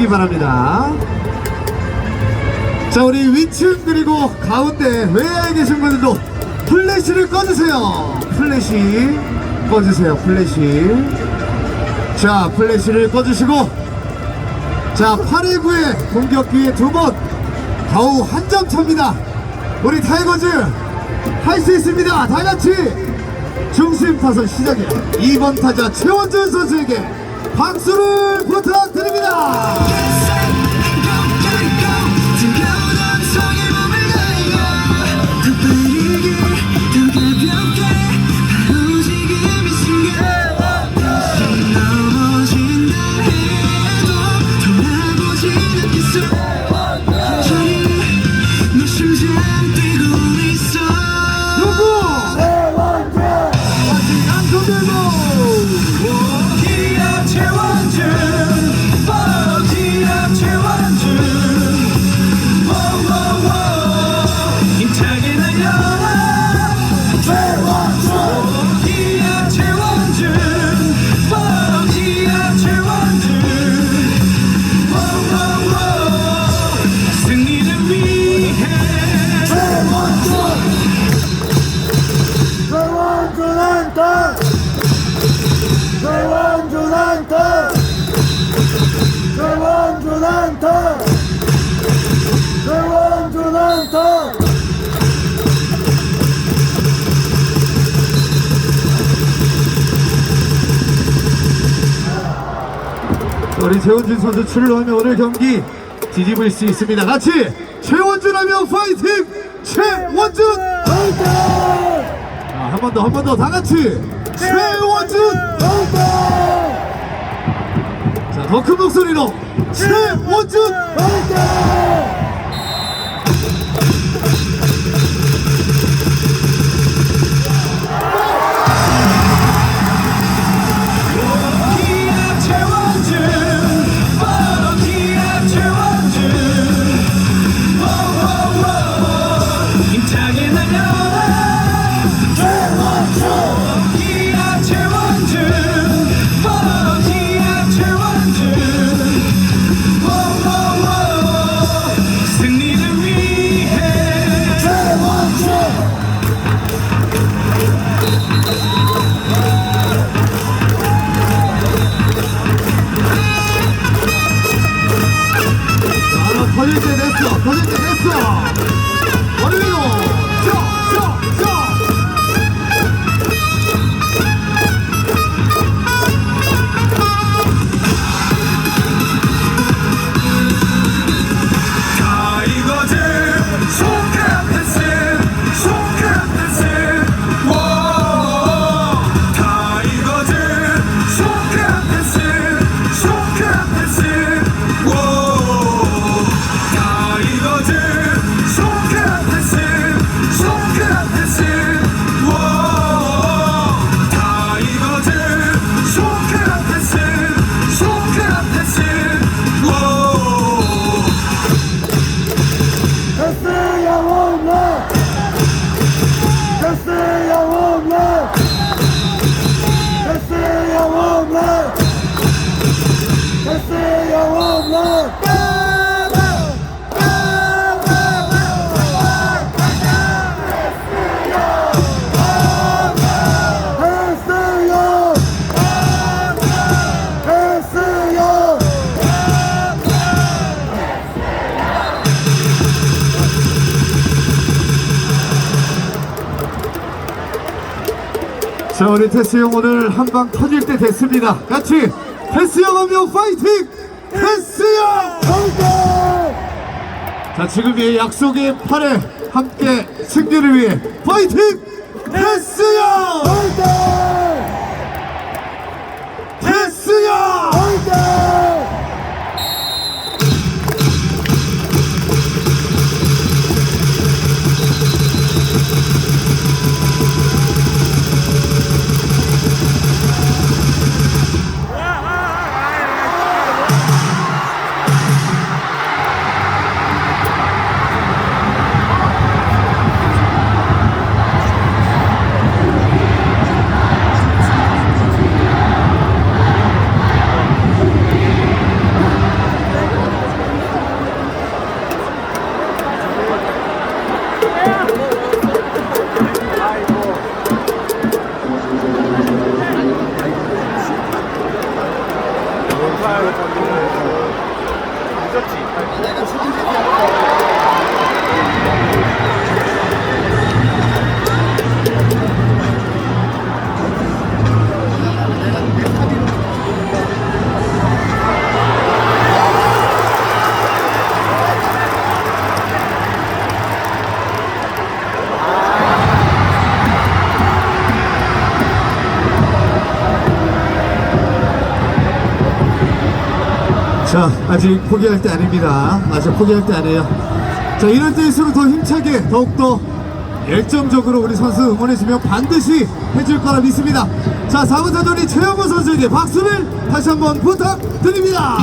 주시기 바랍니다. 자, 우리 위층 그리고 가운데 외야에 계신 분들도 플래시를 꺼주세요. 플래시 꺼주세요. 플래시. 자, 플래시를 꺼주시고 자, 8회 9회 공격 기회 두 번, 겨우 한 점 차입니다. 우리 타이거즈 할 수 있습니다. 다 같이 중심 타선 시작이에요. 2번 타자 최원준 선수에게 박수를 부탁드립니다. 우리 최원준 선수 출루하면 오늘 경기 뒤집을 수 있습니다. 같이 최원준 하면 파이팅! 최원준! 자, 한번 더, 한 번 더, 다 같이 최원준! 자, 더 큰 목소리로 최원준! 기합 때 됐어, 터질 자 우리 테스 형 오늘 한방 터질 때 됐습니다. 같이 테스 형 하면 파이팅! 테스 형자 지금 이 약속의 팔에 함께 승리를 위해 파이팅! 테스 형 테스 자, 아직 포기할 때 아닙니다. 아직 포기할 때 아니에요. 자, 이럴 때일수록 더 힘차게, 더욱더 열정적으로 우리 선수 응원해주면 반드시 해줄 거라 믿습니다. 자, 4번 타전이 최영호 선수에게 박수를 다시 한번 부탁드립니다.